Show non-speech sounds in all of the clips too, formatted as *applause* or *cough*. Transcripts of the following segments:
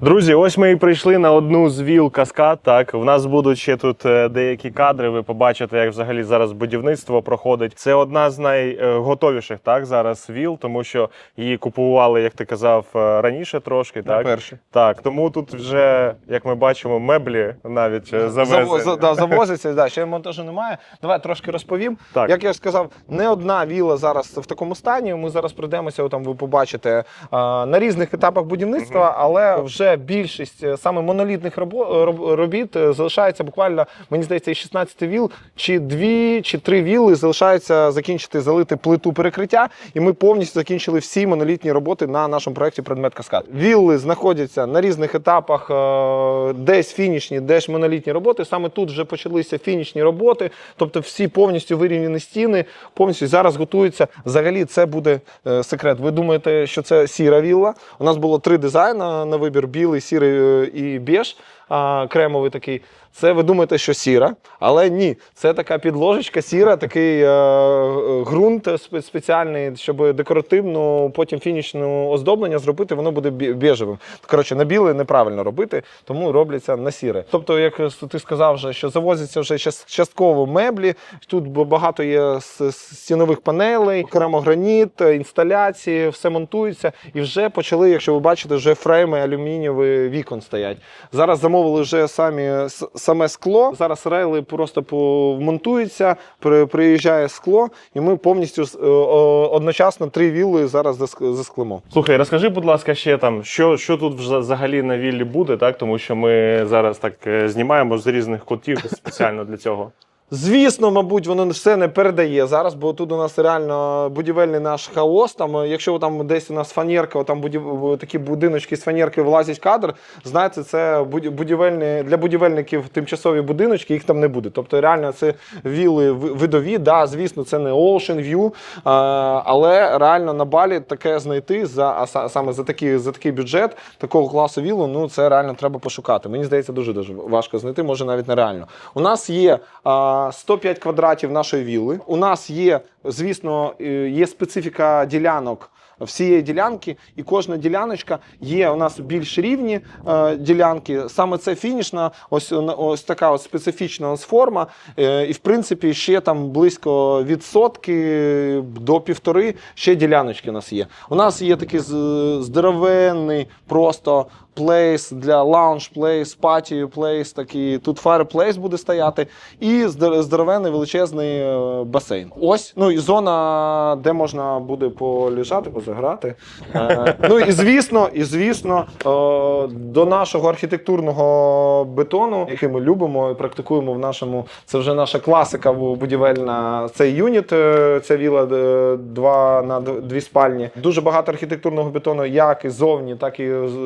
Друзі, ось ми і прийшли на одну з віл каскад. Так, в нас будуть ще тут е, деякі кадри. Ви побачите, як взагалі зараз будівництво проходить. Це одна з найготовіших так зараз віл, тому що її купували, як ти казав, е, раніше трошки. Так, перші. так тому тут вже, як ми бачимо, меблі навіть е, завезені. Заво- да, *laughs* завозиться, да, ще монтажу немає. Давай трошки розповім. Так. Як я сказав, не одна віла зараз в такому стані. Ми зараз пройдемося, там ви побачите на різних етапах будівництва, але вже більшість е, саме монолітних робіт е, залишається буквально, мені здається, із 16 віл, чи дві, чи три віли залишається закінчити залити плиту перекриття, і ми повністю закінчили всі монолітні роботи на нашому проєкті Предмет Каскад. Вілли знаходяться на різних етапах, е, десь фінішні, десь монолітні роботи. Саме тут вже почалися фінішні роботи, тобто всі повністю вирівняні стіни, повністю зараз готуються. Взагалі, це буде е, секрет. Ви думаєте, що це сіра вілла? У нас було три дизайни на вибір: білий, сірий и і біж. А, Кремовий такий, це ви думаєте, що сіра, але ні, це така підложечка сіра, такий е, ґрунт спеціальний, щоб декоративну, потім фінішну оздоблення зробити, воно буде біжевим. Коротше, на біле неправильно робити, тому робляться на сіре. Тобто, як ти сказав, вже, що завозяться вже частково меблі. Тут багато є стінових панелей, керамограніт, інсталяції, все монтується. І вже почали, якщо ви бачите, вже фрейми алюмінієві вікон стоять. Зараз замовили вже самі саме скло. Зараз рейли просто монтуються, при- приїжджає скло, і ми повністю е, одночасно три вілли зараз заск- засклимо. Слухай, розкажи, будь ласка, ще там, що, що тут взагалі на віллі буде, так? Тому що ми зараз так е, знімаємо з різних кутів спеціально для цього. Звісно, мабуть, воно все не передає зараз, бо тут у нас реально будівельний наш хаос. Там, е, якщо там десь у нас фанерка, там будів... такі будиночки з фанерки влазять кадр, знаєте, це будівельні для будівельників тимчасові будиночки, їх там не буде. Тобто, реально, це віли ви- видові. Да, звісно, це не Ocean View, але реально на балі таке знайти за а саме за такий, за такий бюджет такого класу вілу, ну це реально треба пошукати. Мені здається, дуже дуже важко знайти, може навіть нереально. У нас є а, 105 квадратів нашої вілли. У нас є, звісно, е, є специфіка ділянок. Всієї ділянки, і кожна діляночка є у нас більш рівні е, ділянки. Саме це фінішна, ось ось така ось специфічна ось форма. Е, і в принципі ще там близько від сотки до півтори ще діляночки у нас є. У нас є такий здоровенний просто плейс для лаунж плейс, патію плейс, такий тут fireplace буде стояти, і здор- здоровенний величезний е, басейн. Ось, ну і зона, де можна буде полежати, позаграти. Е, ну і звісно, і звісно, е, до нашого архітектурного бетону, який ми любимо і практикуємо в нашому, це вже наша класика будівельна. Цей юніт, ця віла 2 на 2 спальні. Дуже багато архітектурного бетону, як і зовні, так і з-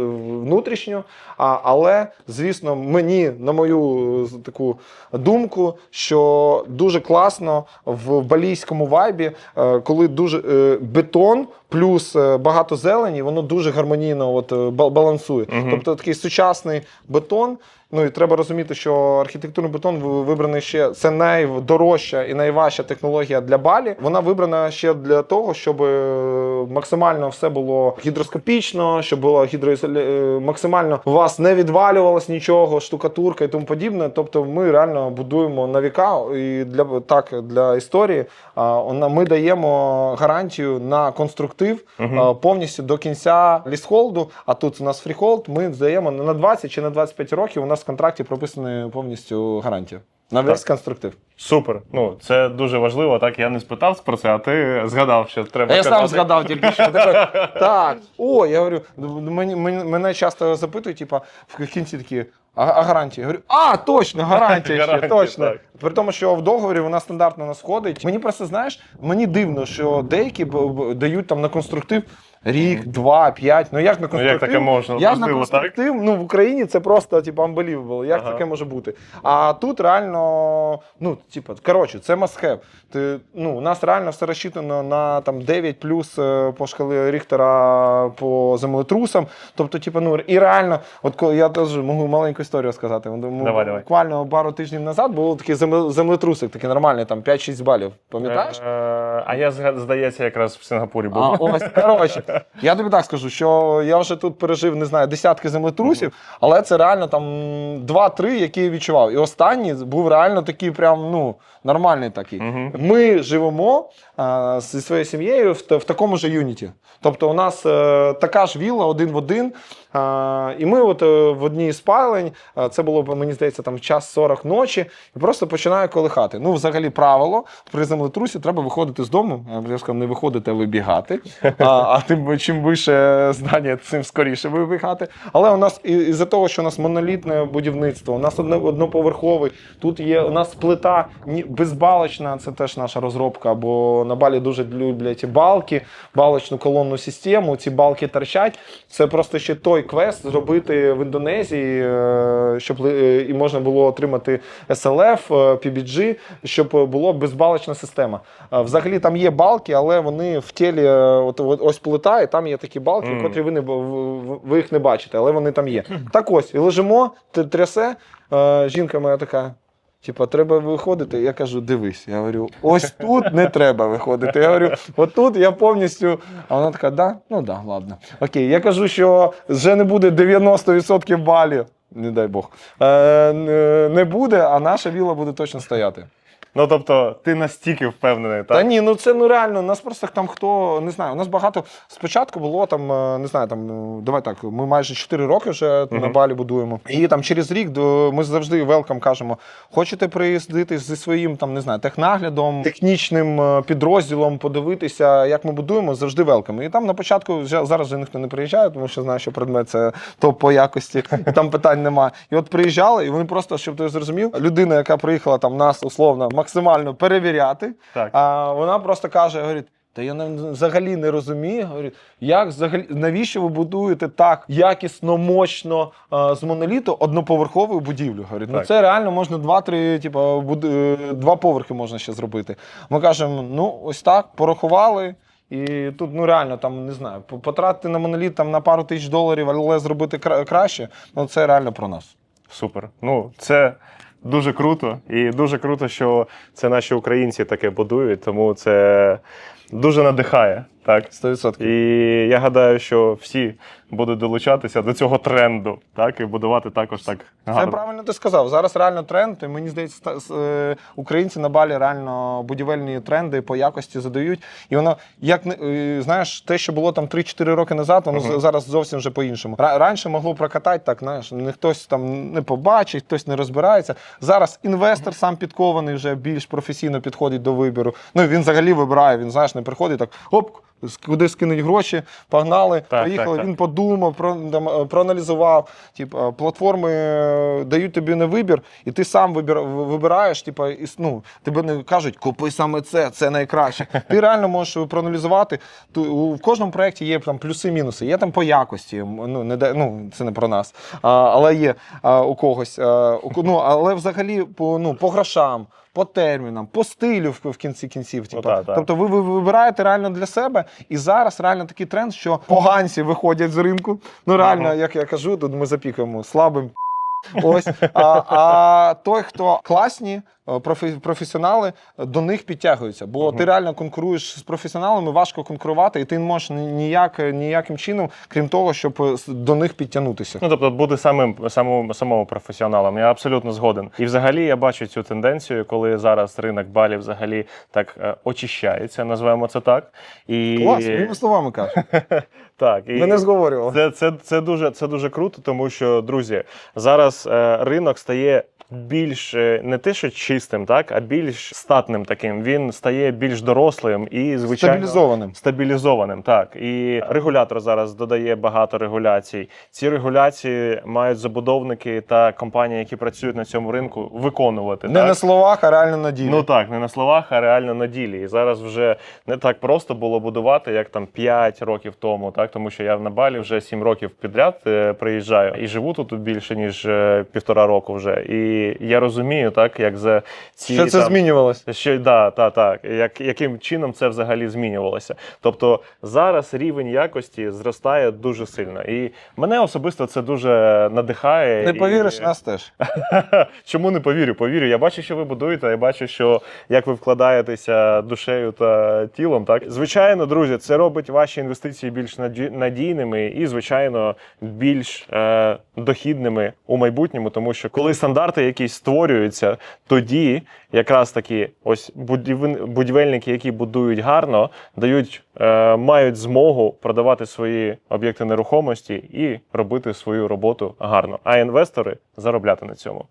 внутрішньо. А, але, звісно, мені, на мою таку думку, що дуже класно в балійському вайбі, е, коли дуже е, бетон плюс е, багато зелені, воно дуже гармонійно от, ба- балансує. Мгм. Тобто такий сучасний бетон. Ну і треба розуміти, що архітектурний бетон ви- вибраний ще це найдорожча і найважча технологія для балі. Вона вибрана ще для того, щоб е, максимально все було гідроскопічно, щоб було гідроізоля... е, максимально у вас не відвалювалось нічого, штукатурка і тому подібне. Тобто, ми реально будуємо на віка і для так для історії. а, Ми даємо гарантію на конструктив а, повністю до кінця лістхолду. А тут у нас фріхолд. Ми здаємо на 20 чи на 25 років. У нас в контракті прописана повністю гарантія на весь конструктив. Супер. Ну, це дуже важливо. Так, я не спитав про це, а ти згадав, що треба. А я сам згадав тільки що. *laughs* Так, о, я говорю, мені, мені- мене часто запитують, типа, в кінці такі. А, а гарантія? Я говорю, а, точно, гарантія ще, Гарантія, точно. так. При тому, що в договорі вона стандартно у нас входить. Мені просто знаєш, мені дивно, що деякі б- б- дають там на конструктив рік, два, п'ять. Ну як на Ну, як таке можна? Я ж на Можливо, так? конструктив, ну в Україні це просто типу, unbelievable. Як Ага. таке може бути? А тут реально, ну, типу, коротше, це have. Ти, ну, у нас реально все розчитано на там 9 плюс е, по шкалі Ріхтера по землетрусам. Тобто, типу, ну і реально, от коли я теж можу маленьку історію сказати. Ми Давай, давай. Буквально пару тижнів назад був такий земле- землетрусик, такий нормальний, там 5-6 балів. Пам'ятаєш? Е, А я зга- здається, якраз в Сингапурі був. А, ось, коротше. Я тобі так скажу, що я вже тут пережив, не знаю, десятки землетрусів, але це реально там 2-3, які я відчував. І останній був реально такий, прям ну, нормальний такий. Мгм. Ми живемо а, зі своєю сім'єю в, в такому ж юніті. Тобто, у нас е, така ж вілла один в один. А, і ми от е, в одній з спалень, а, це було, мені здається, там час 40 ночі, і просто починаю колихати. Ну, взагалі, правило при землетрусі треба виходити з дому. Я б сказав, не виходити, а вибігати. А, а тим чим вище здання, тим скоріше вибігати. Але у нас і- із-за того, що у нас монолітне будівництво, у нас одне одноповерховий, тут є у нас плита безбалочна, це теж наша розробка, бо на балі дуже люблять і балки, балочну колонну систему. Ці балки торчать. Це просто ще той квест зробити в Індонезії, е, щоб і можна було отримати SLF, е, PBG, щоб була безбалочна система. Е, Взагалі там є балки, але вони в тілі, е, от, от ось плита, і там є такі балки, Мгм. котрі ви не ви їх не бачите, але вони там є. Так ось, і лежимо, трясе. е, Жінка моя така. Типа, треба виходити. Я кажу, дивись. Я говорю, ось тут не треба виходити. Я говорю, отут я повністю. А вона така, да? Ну да, ладно. Окей. Я кажу, що вже не буде 90% балів. Не дай Бог. Е, не буде, а наша віла буде точно стояти. Ну тобто, ти настільки впевнений, так? Та ні, ну це ну реально. у Нас просто там хто не знаю. У нас багато спочатку було там, е, не знаю, там ну, давай так. Ми майже 4 роки вже на балі будуємо. І там через рік до ми завжди велкам кажемо: хочете приїздити зі своїм там, не знаю, технаглядом, технічним е, підрозділом, подивитися, як ми будуємо, завжди велкам. І там на початку вже зараз вже ніхто не приїжджає, тому що знає, що предмет це топ по якості, і там питань немає. І от приїжджали, і вони просто, щоб ти зрозумів, людина, яка приїхала там нас условно максимально перевіряти. Так. А вона просто каже: говорить. Та я взагалі не розумію. Говорить, як взагалі навіщо ви будуєте так якісно, мощно з моноліту одноповерхову будівлю? Говорить, ну це реально можна два-три, типу, буд... е, два поверхи можна ще зробити. Ми кажемо, ну ось так, порахували. І тут ну реально там не знаю, потратити на моноліт там на пару тисяч доларів, але зробити кра- краще. Ну це реально про нас. Супер. Ну, це дуже круто. І дуже круто, що це наші українці таке будують, тому це дуже надихає. Так. 100%. І я гадаю, що всі будуть долучатися до цього тренду, так, і будувати також так Це правильно ти сказав. Зараз реально тренд. І мені здається, е, українці на балі реально будівельні тренди по якості задають. І воно, як е, знаєш, те, що було там 3-4 роки назад, воно з- зараз зовсім вже по-іншому. Раніше могло прокатати так, знаєш, не хтось там не побачить, хтось не розбирається. Зараз інвестор сам підкований, вже більш професійно підходить до вибору. Ну він взагалі вибирає. Він знаєш, не приходить так, оп. Куди скинуть гроші, погнали, Так, поїхали. так, так. Він подумав, про, там, е, проаналізував. Типу, е, платформи е, дають тобі на вибір, і ти сам вибір, вибираєш. Типу, і, ну, тебе не кажуть, купи саме це, це найкраще. Ти реально можеш проаналізувати. Ту- у- В кожному проєкті є там плюси-мінуси. Є там по якості. Ну, не, де- ну, це не про нас, а, але є а, у когось. А, у, ну, але взагалі по, ну, по грошам. По термінам, по стилю в, кінці кінців. Типу. та, та. Тобто ви вибираєте реально для себе, і зараз реально такий тренд, що поганці виходять з ринку. Ну реально, Ага. як я кажу, тут ми запікаємо слабим. Ось а, а той, хто класні професіонали, е, до них підтягуються. Бо Мгм. ти реально конкуруєш з професіоналами, важко конкурувати, і ти не можеш ніяк, ніяким чином, крім того, щоб е, до них підтягнутися. Ну, тобто бути самим самому, самому професіоналом. Я абсолютно згоден. І взагалі я бачу цю тенденцію, коли зараз ринок балів взагалі так е, очищається, називаємо це так. І Клас, моїми словами кажеш. *laughs* так, і Ми не зговорювали. Це, це, це, дуже, це дуже круто, тому що, друзі, зараз е, ринок стає більш е, не те, що чистим, так, а більш статним таким. Він стає більш дорослим і, звичайно, Стабілізованим. Стабілізованим, так. І регулятор зараз додає багато регуляцій. Ці регуляції мають забудовники та компанії, які працюють на цьому ринку, виконувати. Не так? на словах, а реально на ділі. Ну так, не на словах, а реально на ділі. І зараз вже не так просто було будувати, як там 5 років тому, так тому що я на Балі вже 7 років підряд е, приїжджаю і живу тут більше ніж е, півтора року вже. І і я розумію, так як за ці Що це там, змінювалось? що да, та, так, як, яким чином це взагалі змінювалося. Тобто зараз рівень якості зростає дуже сильно. І мене особисто це дуже надихає. Не і- повіриш, нас теж. *laughs* Чому не повірю? Повірю. Я бачу, що ви будуєте, я бачу, що як ви вкладаєтеся душею та тілом. Так, звичайно, друзі, це робить ваші інвестиції більш надійними і, звичайно, більш е, дохідними у майбутньому, тому що коли стандарти якісь створюється, тоді якраз таки ось будівель- будівельники, які будують гарно, дають, е, мають змогу продавати свої об'єкти нерухомості і робити свою роботу гарно. А інвестори заробляти на цьому.